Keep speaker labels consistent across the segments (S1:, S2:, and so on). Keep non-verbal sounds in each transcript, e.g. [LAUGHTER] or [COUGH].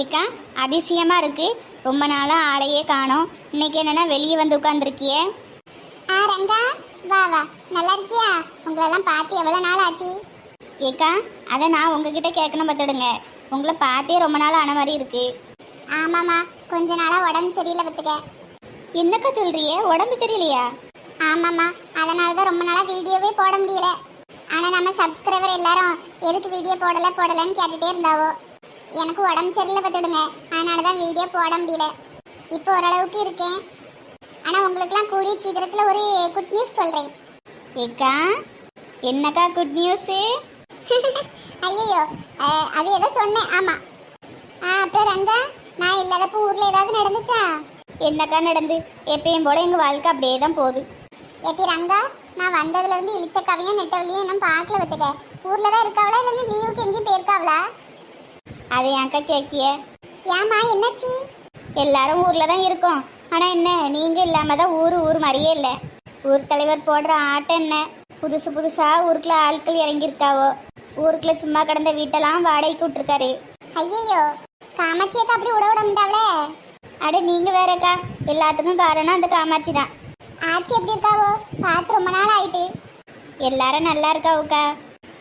S1: ஏக்கா அதிசயமா இருக்கு. ரொம்ப நாளா ஆளையே காணோம். இன்னைக்கு என்னன்னா வெளியே வந்து உட்காந்துருக்கியே
S2: ஆ ரங்கா வா வா. நல்லா இருக்கியா? உங்களெல்லாம் பார்த்து எவ்வளோ நாள் ஆச்சு?
S1: ஏக்கா அதை நான் உங்ககிட்ட கேட்கணும் பார்த்துடுங்க. உங்களை பார்த்தே ரொம்ப நாள் ஆன மாதிரி இருக்கு.
S2: ஆமாம்மா. கொஞ்ச நாளாக உடம்பு சரியில்லை பத்துக்க
S1: என்னக்கா சொல்றியே? உடம்பு சரியில்லையா?
S2: ஆமாம்மா. அதனால தான் ரொம்ப நாளாக வீடியோவே போட முடியல. ஆனால் நம்ம சப்ஸ்கிரைபர் எல்லாரும் எதுக்கு வீடியோ போடலை போடலைன்னு கேட்டுகிட்டே இருந்தாவோ? எனக்கு உடம்பு சரியில்லை பார்த்துடுங்க. அதனால தான் வீடியோ போட முடியல. இப்போ ஓரளவுக்கு இருக்கேன். ஆனால் உங்களுக்குலாம் கூடிய சீக்கிரத்தில் ஒரு குட் நியூஸ் சொல்கிறேன்
S1: ஏக்கா என்னக்கா குட் நியூஸு
S2: ஐயோ அது ஏதோ சொன்னேன். ஆமாம் ஆ அப்புறம் ரங்கா நான் இல்லாதப்போ ஊரில் ஏதாவது நடந்துச்சா?
S1: என்னக்கா நடந்து? எப்பயும் போல எங்க வாழ்க்கை அப்படியே தான் போகுது.
S2: ஏட்டி ரங்கா நான் வந்ததுல இருந்து இளிச்சக்காவையும் நெட்டவழியும் இன்னும் பார்க்கல பத்துக்க ஊர்ல தான் இருக்காவளா? இல்லைன்னா லீவுக்கு எங்கேயும் போயிருக்காவளா?
S1: அதை ஏன்க்கா கேட்கிய
S2: ஏமா என்னாச்சு?
S1: எல்லாரும் ஊர்ல தான் இருக்கோம். ஆனா என்ன நீங்க இல்லாம தான் ஊர் ஊர் மாதிரியே இல்லை. ஊர் தலைவர் போடுற ஆட்டம் என்ன? புதுசு புதுசா ஊருக்குள்ள ஆட்கள் இறங்கியிருக்காவோ? ஊருக்குள்ள சும்மா கிடந்த வீட்டெல்லாம் வாடகைக்கு விட்டுருக்காரு.
S2: ஐயையோ காமாட்சியக்கா அப்படி விட விட முடியாவளே
S1: அட நீங்க வேறக்கா. எல்லாத்துக்கும் காரணம் அந்த காமாட்சி தான்.
S2: ஆச்சி எப்படி இருக்காவோ? பார்த்து ரொம்ப நாள் ஆயிட்டு.
S1: எல்லாரும் நல்லா இருக்காவுக்கா.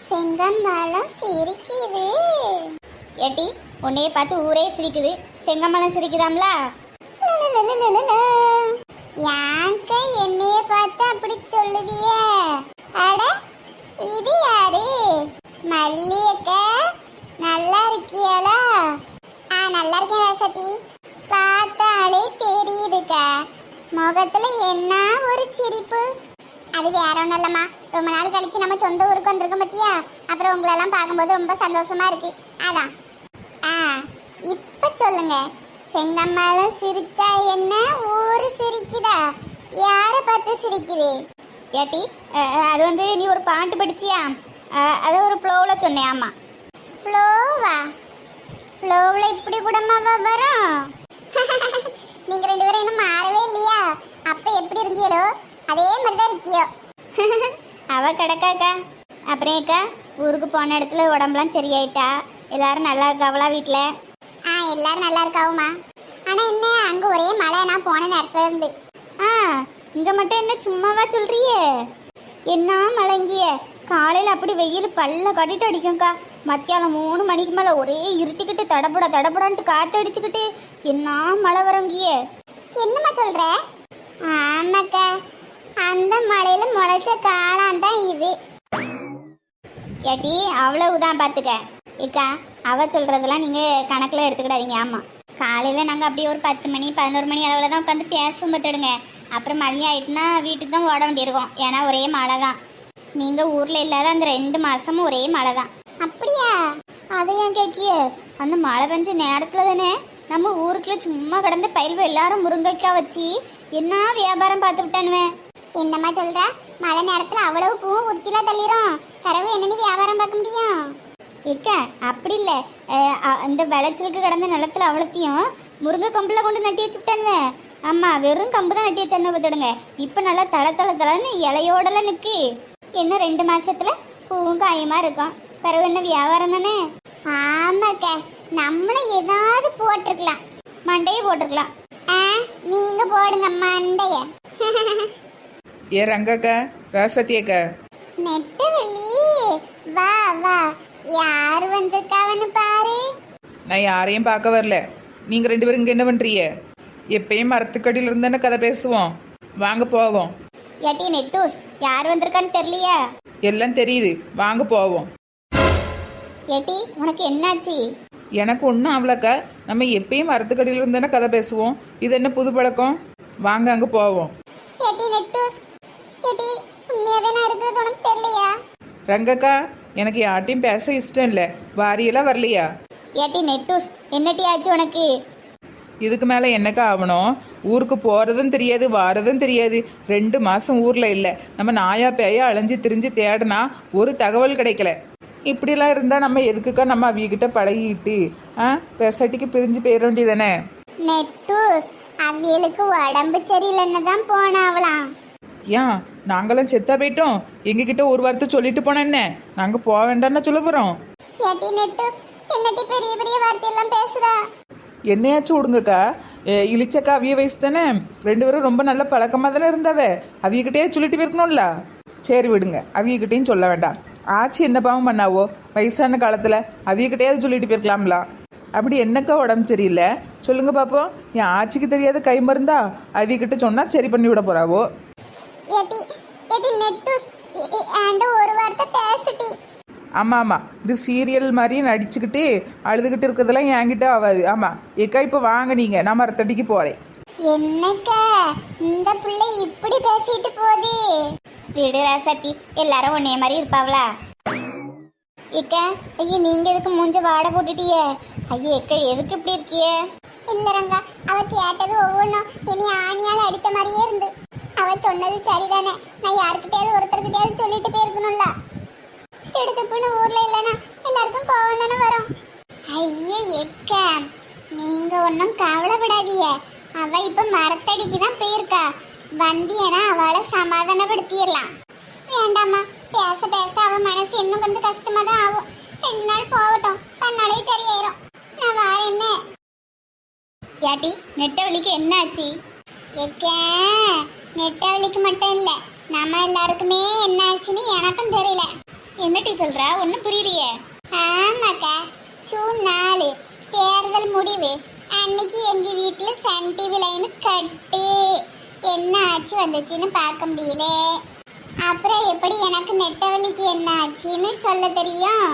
S2: செங்கம்மலம் சிரிக்குது.
S1: ஏட்டி உன்னைய பார்த்து ஊரே சிரிக்குது. செங்கமலம் சிரிக்குதாம்ல?
S2: யாங்க என்னைய பார்த்து அப்படி சொல்லுதியே? அட இது யாரு? மல்லியக்கா நல்லா இருக்கியாளா? ஆ நல்லா இருக்கேன் வசதி பார்த்தாலே தெரியுதுக்கா. முகத்துல என்ன ஒரு சிரிப்பு? அது வேற ஒன்றும் இல்லைம்மா. ரொம்ப நாள் கழிச்சு நம்ம சொந்த ஊருக்கு வந்திருக்கோம் பத்தியா? அப்புறம் உங்களெல்லாம் பார்க்கும்போது ரொம்ப சந்தோஷமா இருக்கு. அதான். இப்ப சொல்லுங்க. செங்கம்மால சிரிச்சா என்ன? ஊரு சிரிக்குதா? யார பார்த்து சிரிக்குது?
S1: ஏட்டி அது வந்து நீ ஒரு பாட்டு படிச்சியா? அது ஒரு ஃப்ளோவில் சொன்னேன் ஆமாம்
S2: ஃப்ளோவா ஃப்ளோவில் இப்படி கூடமாவா வரும்? [LAUGHS] நீங்கள் ரெண்டு பேரும் இன்னும் மாறவே இல்லையா? அப்போ எப்படி இருந்தியலோ அதே மாதிரி தான் இருக்கியோ. [LAUGHS]
S1: அவ கிடக்காக்கா. அப்புறம் அக்கா ஊருக்கு போன இடத்துல உடம்புலாம் சரியாயிட்டா? எல்லாரும் நல்லா இருக்காவளா வீட்டில்
S2: எல்லாரும் நல்லா இருக்காவுமா ஆனா என்ன அங்க ஒரே மழை நான் போன நேரத்துல இருந்து.
S1: ஆ இங்கே மட்டும் என்ன சும்மாவா சொல்றியே? என்ன மழங்கிய காலையில் அப்படி வெயில் பல்ல கட்டிட்டு அடிக்கும்க்கா. மத்தியானம் மூணு மணிக்கு மேலே ஒரே இருட்டிக்கிட்டு தடபட தடபடான்ட்டு காற்று அடிச்சுக்கிட்டு என்ன மழை வரங்கிய?
S2: என்னம்மா சொல்ற? ஆமாக்கா அந்த மழையில முளைச்ச காளான் தான் இது.
S1: ஏட்டி அவ்வளவுதான் பார்த்துக்க ஏக்கா அவள் சொல்கிறதெல்லாம் நீங்கள் கணக்கில் எடுத்துக்கிடாதீங்க. ஆமாம் காலையில் நாங்கள் அப்படியே ஒரு பத்து மணி பதினோரு மணி அளவில் தான் உட்காந்து பேசும் பார்த்துடுங்க அப்புறம் மதியம் ஆயிட்டுனா வீட்டுக்கு தான் ஓட வேண்டியிருக்கோம். ஏன்னா ஒரே மழை தான். நீங்கள் ஊரில் இல்லாத அந்த ரெண்டு மாதமும் ஒரே மழை தான்.
S2: அப்படியா?
S1: அதை ஏன் கேட்கிய? அந்த மழை பெஞ்ச நேரத்தில் தானே நம்ம ஊருக்குள்ளே சும்மா கிடந்து பயில்வு எல்லாரும் முருங்கைக்காய் வச்சு என்ன வியாபாரம் பார்த்து விட்டானுவேன்
S2: என்னம்மா சொல்கிற மழை நேரத்தில் அவ்வளவு பூ உருத்தில தள்ளிடும் தரவு என்னன்னு வியாபாரம் பார்க்க முடியும்?
S1: ஏக்கா அப்படி இல்லை. அந்த விளைச்சலுக்கு கிடந்த நிலத்துல அவ்வளோத்தையும் முருங்கை கம்பில் கொண்டு நட்டி வச்சுட்டானுவே ஆமாம் வெறும் கம்பு தான் நட்டி வச்சேன்னு பார்த்துடுங்க. இப்போ நல்லா தள தள தளன்னு இலையோடலாம் நிற்கு இன்னும் ரெண்டு மாசத்துல? பூவும் காயுமா இருக்கும். பிறகு என்ன வியாபாரம் தானே?
S2: ஆமாக்கா நம்மளும் ஏதாவது போட்டிருக்கலாம்.
S1: மண்டையே போட்டிருக்கலாம்.
S2: ஆ நீங்க போடுங்க மண்டைய.
S3: ஏ ரங்கக்கா ராசத்தி அக்கா
S2: நெட்டவள்ளி வா வா. யார் வந்திருக்காவன்னு பாரு?
S3: நான் யாரையும் பார்க்க வரல. நீங்கள் ரெண்டு பேரும் இங்கே என்ன பண்ணுறீங்க எப்பயும் மரத்துக்கடியில் இருந்தானே கதை பேசுவோம். வாங்க போவோம்.
S1: ஏட்டி நெட்டூஸ் யார் வந்திருக்கான்னு தெரியலையா?
S3: எல்லாம் தெரியுது. வாங்க போவோம்.
S1: ஏட்டி உனக்கு என்னாச்சு?
S3: எனக்கு ஒன்றும் ஆகலக்கா நம்ம எப்பயும் மரத்துக்கடியில் இருந்தானே கதை பேசுவோம். இது என்ன புது பழக்கம்? வாங்க அங்கே போவோம்.
S2: எட்டி நெட்டூஸ் எட்டி உண்மையாவே நான் இருக்கிறது உனக்கு தெரியலையா?
S3: ரங்கக்கா எனக்கு யார்ட்டையும் பேச இஷ்டம் இல்லை. வாரியெல்லாம் வரலையா?
S1: ஏட்டி நெட்டூஸ் என்னட்டி ஆச்சு உனக்கு?
S3: இதுக்கு மேலே என்னக்கா ஆகணும்? ஊருக்கு போகிறதும் தெரியாது வாரதும் தெரியாது. ரெண்டு மாதம் ஊரில் இல்லை. நம்ம நாயா பேயா அலைஞ்சு திரிஞ்சு தேடினா ஒரு தகவல் கிடைக்கல. இப்படிலாம் இருந்தால் நம்ம எதுக்குக்கா நம்ம அவியகிட்ட பழகிட்டு ஆ? பெசாட்டிக்கு பிரிஞ்சு போயிட வேண்டியதானே
S2: நெட்டூஸ் அவியலுக்கு உடம்பு சரியில்லைன்னு தான் போனாவலாம்
S3: ஏன் நாங்களாம் செத்தா போயிட்டோம். எங்ககிட்ட ஒரு வார்த்தை சொல்லிட்டு போனா என்ன? நாங்கள் போக வேண்டாம்னு சொல்ல
S2: பெரிய வார்த்தையெல்லாம் பேசுறா
S3: என்னையாச்சும் விடுங்கக்கா. ஏ, இளிச்சக்கா அவிய வயசு தானே? ரெண்டு பேரும் ரொம்ப நல்ல பழக்கமாக தானே இருந்தாவ? அவியக்கிட்டே சொல்லிட்டு போயிருக்கணும்ல? சரி விடுங்க. அவியக்கிட்டேயும் சொல்ல வேண்டாம். ஆச்சி என்ன பாவம் பண்ணாவோ? வயசான காலத்தில் அவியக்கிட்டேயாவது சொல்லிட்டு போயிருக்கலாம்ல. அப்படி என்னக்கா உடம்பு சரியில்லை? சொல்லுங்க பாப்போம். என் ஆச்சிக்கு தெரியாத கை மருந்தா அவியக்கிட்ட சொன்னால் சரி பண்ணி விட போறாவோ?
S2: ஏட்டி ஏட்டி நெட்டு ஆண்ட ஒரு வார்த்தை பேசுட்டி
S3: ஆமாம் ஆமாம் இது சீரியல் மாதிரி நடிச்சுக்கிட்டு அழுதுகிட்டு இருக்கிறதெல்லாம் என்கிட்ட ஆகாது ஆமாம் ஏக்கா இப்போ வாங்க நீங்கள் நான் மரத்தடிக்கு போகிறேன்
S2: என்னக்கா? இந்த பிள்ளை இப்படி பேசிட்டு போகுது.
S1: விடு ராசாத்தி. எல்லாரும் உன்னைய மாதிரி இருப்பாவளா? இக்க ஐயா நீங்க எதுக்கு மூஞ்ச வாட போட்டுட்டியே? ஐயா எக்க எதுக்கு இப்படி இருக்கியே?
S2: இல்ல ரங்கா அவ கேட்டது ஒவ்வொன்றும் இனி ஆணியால் அடிச்ச மாதிரியே இருந்து. அவ சொன்னது சரிதானே? நான் யாருக்கிட்டயாவது ஒருத்தர்கிட்டயாவது சொல்லிட்டு போயிருக்கணும்ல. திடுத்துப்புன்னு ஊர்ல இல்லைன்னா எல்லாருக்கும் கோவம் தானே வரும். ஐயே எக்க. நீங்க ஒன்றும் கவலைப்படாதீங்க. அவ இப்ப மரத்தடிக்கு தான் போயிருக்கா. வந்தியனா அவளை சமாதானப்படுத்திடலாம். வேண்டாம்மா பேச பேச அவ மனசு இன்னும் கொஞ்சம் கஷ்டமா தான் ஆகும். ரெண்டு நாள் போகட்டும் தன்னாலே சரியாயிரும். நான் வாரேன்னு
S1: யாட்டி நெட்டவழிக்கு என்ன ஆச்சு?
S2: எக்க. நெட்டவழிக்கு மட்டும் இல்லை. நம்ம எல்லாருக்குமே என்ன ஆச்சுன்னு எனக்கும் தெரியல.
S1: என்னட்டி சொல்ற? ஒன்றும் புரியலையே.
S2: ஆமாக்கா. ஜூன் நாலு தேர்தல் முடிவு. அன்னைக்கு எங்கள் வீட்டில் சன் டிவி லைனு கட்டு. என்ன ஆச்சு வந்துச்சுன்னு பார்க்க முடியல. அப்புறம் எப்படி எனக்கு நெட்டவழிக்கு என்ன ஆச்சுன்னு சொல்ல தெரியும்?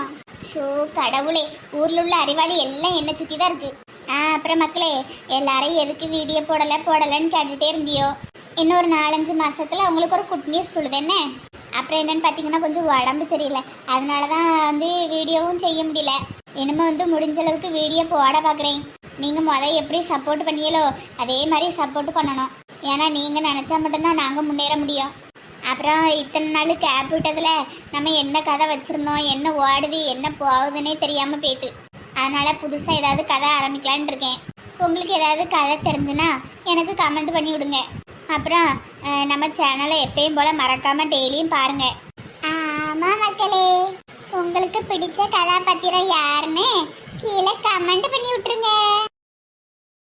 S1: ஷோ கடவுளே. ஊரில் உள்ள அறிவாளி எல்லாம் என்னை சுற்றி தான் இருக்குது ஆ அப்புறம் மக்களே எல்லாரையும் எதுக்கு வீடியோ போடலை போடலைன்னு கேட்டுட்டே இருந்தியோ? இன்னொரு நாலஞ்சு மாதத்தில் அவங்களுக்கு ஒரு குட் நியூஸ் சொல்லுது. என்ன? அப்புறம் என்னென்னு பார்த்தீங்கன்னா கொஞ்சம் உடம்பு சரியில்லை. அதனால தான் வந்து வீடியோவும் செய்ய முடியல. இனிமேல் வந்து முடிஞ்ச அளவுக்கு வீடியோ போட பார்க்குறேன் நீங்கள் முதல் எப்படி சப்போர்ட் பண்ணியலோ அதே மாதிரி சப்போர்ட் பண்ணணும். ஏன்னா நீங்கள் நினச்சா மட்டும்தான் நாங்கள் முன்னேற முடியும். அப்புறம் இத்தனை நாள் கேப் விட்டதுல நம்ம என்ன கதை வச்சுருந்தோம் என்ன ஓடுது என்ன போகுதுன்னே தெரியாமல் போயிட்டு. அதனால் புதுசாக ஏதாவது கதை ஆரம்பிக்கலான் இருக்கேன். உங்களுக்கு ஏதாவது கதை தெரிஞ்சுன்னா எனக்கு கமெண்ட் பண்ணி விடுங்க. அப்புறம் அஹ், நம்ம சேனலை எப்பயும் போல மறக்காம டெய்லியும் பாருங்க.
S2: ஆமா மக்களே. உங்களுக்கு பிடிச்ச கதாபாத்திரம் யாருன்னு கீழே கமெண்ட் பண்ணி விட்டுருங்க.